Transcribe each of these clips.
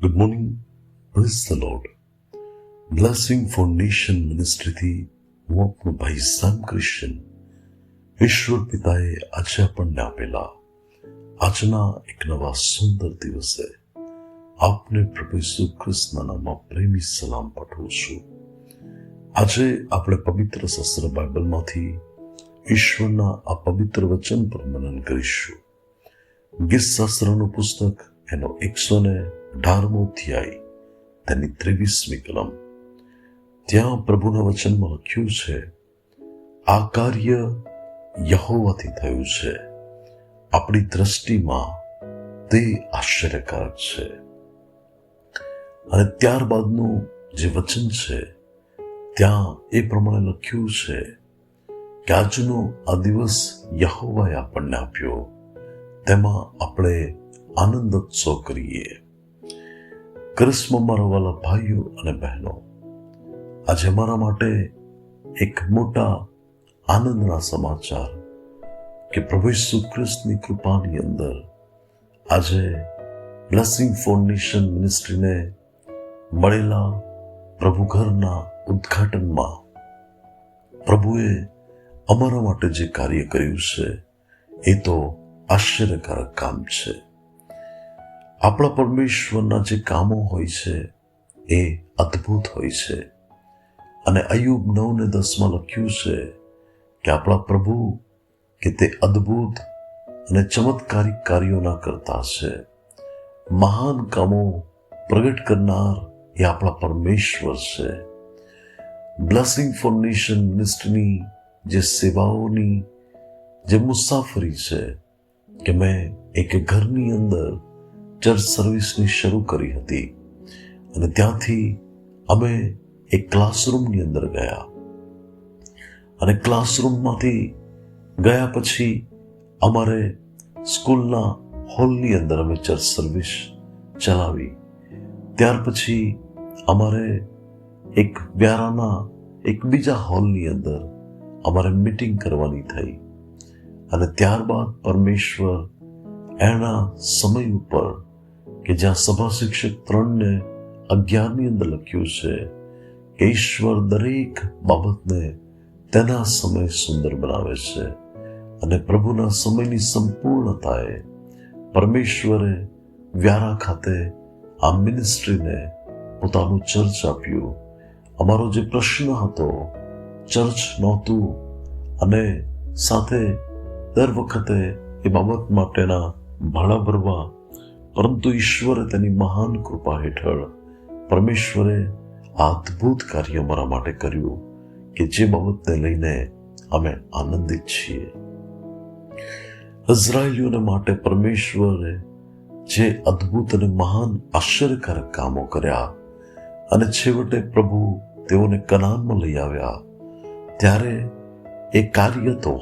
Good morning praise the lord blessing foundation મિનિસ્ટ્રીથી હું આપણો ભાઈ સામ ક્રિશ્ચન ઈશ્વર પિતાએ આજે આપણને આપેલા આજના એક નવા સુંદર દિવસે આપને પ્રભુ ઈસુ ખ્રિસ્તના નામમાં પ્રેમી સલામ પાઠવું છું આજે આપણે પવિત્ર શસ્ત્ર બાઇબલમાંથી ઈશ્વરના આ પવિત્ર વચન પર મનન કરીશું ગીત શાસ્ત્રનું પુસ્તક એનો એકસો ને અઢારમો અધ્યાય, તેની ત્રેવીસમી કલમ. ત્યાં પ્રભુના વચનમાં લખ્યું છે, આ કાર્ય યહોવાથી થયું છે. આપણી દ્રષ્ટિમાં તે આશ્ચર્યકારક છે. અને ત્યારબાદનું જે વચન છે, ત્યાં એ પ્રમાણે લખ્યું છે કે આજનો આ દિવસ યહોવાએ આપણને આપ્યો. તેમાં આપણે આનંદ ઉત્સવ કરીએ. ક્રિસ્મમાં મારા વાલા ભાઈઓ અને બહેનો, આજે અમારા માટે એક મોટા આનંદના સમાચાર કે પ્રભુ ઈસુ ખ્રિસ્તની કૃપાની અંદર આજે બ્લેસિંગ ફાઉન્ડેશન મિનિસ્ટ્રીને મળેલા પ્રભુઘરના ઉદ્ઘાટનમાં પ્રભુએ અમારા માટે જે કાર્ય કર્યું છે, એ તો આશ્ચર્યકારક કામ છે. આપણા પરમેશ્વરના જે કામો હોય છે, એ અદ્ભુત હોય છે. અને અયુબ નવ ને દસમાં લખ્યું છે કે આપણા પ્રભુ કે તે અદ્ભુત અને ચમત્કારિક કાર્યોના કરતા છે. મહાન કામો પ્રગટ કરનાર એ આપણા પરમેશ્વર છે. બ્લેસિંગ નેશન મિનિસ્ટ્રીની જે સેવાઓની જે મુસાફરી છે કે મેં એક ઘરની અંદર ચર્ચ સર્વિસની શરૂ કરી હતી. અને ત્યાંથી અમે એક ક્લાસરૂમની અંદર ગયા. અને ક્લાસરૂમમાંથી ગયા પછી અમારે સ્કૂલના હોલની અંદર અમે ચર્ચ સર્વિસ ચલાવી. ત્યાર પછી અમારે એક વ્યારાના એક બીજા હોલની અંદર અમારે મીટિંગ કરવાની થઈ. અને ત્યારબાદ પરમેશ્વર એના સમય ઉપર કે જ્યાં સભા શિક્ષક ત્રણને અગિયારની અંદર લખ્યું છે કે ઈશ્વર દરેક બાબતને તેના સમય સુંદર બનાવે છે અને પ્રભુના સમયની સંપૂર્ણતાએ પરમેશ્વરે વ્યારા ખાતે આ મિનિસ્ટ્રીને પોતાનું ચર્ચ આપ્યું. અમારો જે પ્રશ્ન હતો, ચર્ચ નહોતું અને સાથે દર વખતે એ બાબત માટેના ભાડા ભરવા પરંતુ ઈશ્વરે તેની મહાન કૃપા હેઠળ પરમેશ્વરે અદ્ભુત કાર્ય અમારા માટે કર્યું કે જે બાબતને લઈને અમે આનંદિત છીએ. ઇઝરાયલીઓને માટે પરમેશ્વરે જે અદ્ભુત અને મહાન આશ્ચર્યકારક કામો કર્યા અને છેવટે પ્રભુ તેઓને કનાનમાં લઈ આવ્યા, ત્યારે એ કાર્ય તો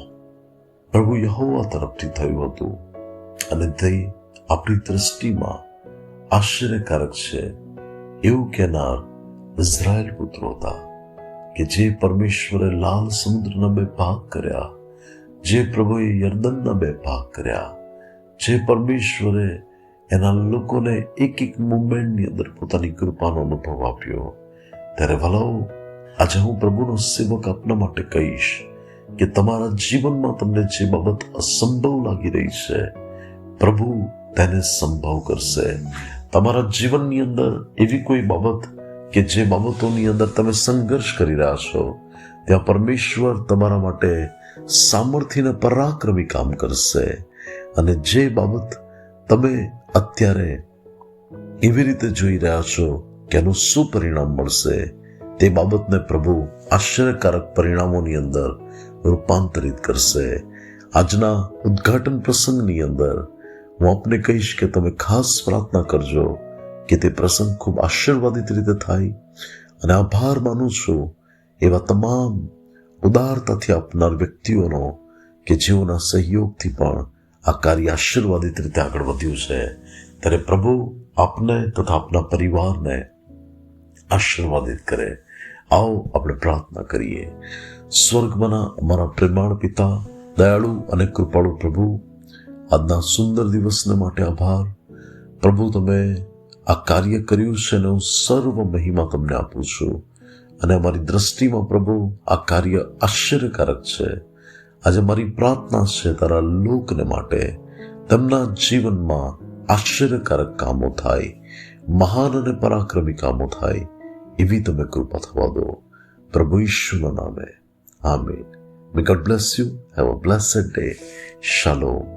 પ્રભુ યહોવા તરફથી થયું હતું અને તે આપણી દ્રષ્ટિમાં આશ્ચર્યકારક છે એવું કહેનાર ઇઝરાયલ પુત્રો હતા કે જે પરમેશ્વરે લાલ સમુદ્રના બે ભાગ કર્યા, જે પ્રભુએ યર્દનના બે ભાગ કર્યા, જે પરમેશ્વરે એના લોકોને એક એક મુમેન્ટની અંદર પોતાની કૃપાનો અનુભવ આપ્યો. ત્યારે ભલાઓ આજે હું પ્રભુનો સેવક આપના માટે કહીશ કે તમારા જીવનમાં તમને જે બાબત અસંભવ લાગી રહી છે, પ્રભુ તેને સંભવ કરશે તમારા જીવનની અંદર એવી કોઈ બાબત કે જે બાબતોની અંદર તમે સંઘર્ષ કરી રહ્યા છો ત્યાં પરમેશ્વર તમારા માટે સામર્થ્યને પરાક્રમી કામ કરશે અને જે બાબત તમે અત્યારે એવી રીતે જોઈ રહ્યા છો કે એનું શું પરિણામ મળશે તે બાબતને પ્રભુ આશ્ચર્યકારક પરિણામોની અંદર રૂપાંતરિત કરશે આજના ઉદ્ઘાટન પ્રસંગની અંદર હું આપને કહીશ કે તમે ખાસ પ્રાર્થના કરજો કે તે પ્રસંગ ખૂબ આશીર્વાદિત રીતે થાય અને આભાર માનું છું એવા તમામ ઉદારતાથી આપનાર વ્યક્તિઓનો કે જેઓના સહયોગથી પણ આ કાર્ય આશીર્વાદિત રીતે આગળ વધ્યું છે. ત્યારે પ્રભુ આપને તથા આપના પરિવારને આશીર્વાદિત કરે. આવો આપણે પ્રાર્થના કરીએ. સ્વર્ગમાંના અમારા પ્રેમાળ પિતા, દયાળુ અને કૃપાળુ પ્રભુ આજના સુંદર દિવસને માટે આભાર. પ્રભુ, તમે આ કાર્ય કર્યું છે અને હું સર્વ મહિમા તમને આપું છું. અને અમારી દ્રષ્ટિમાં પ્રભુ, આ કાર્ય આશ્ચર્યકારક છે. આજે મારી પ્રાર્થના છે તારા લોકને માટે. તેમના જીવનમાં આશ્ચર્યકારક કામો થાય, મહાન અને પરાક્રમી કામો થાય, એવી તમે કૃપા થવા દો. પ્રભુ ઈશ્વરના નામે. આમીન. May God bless you have a blessed day શાલોમ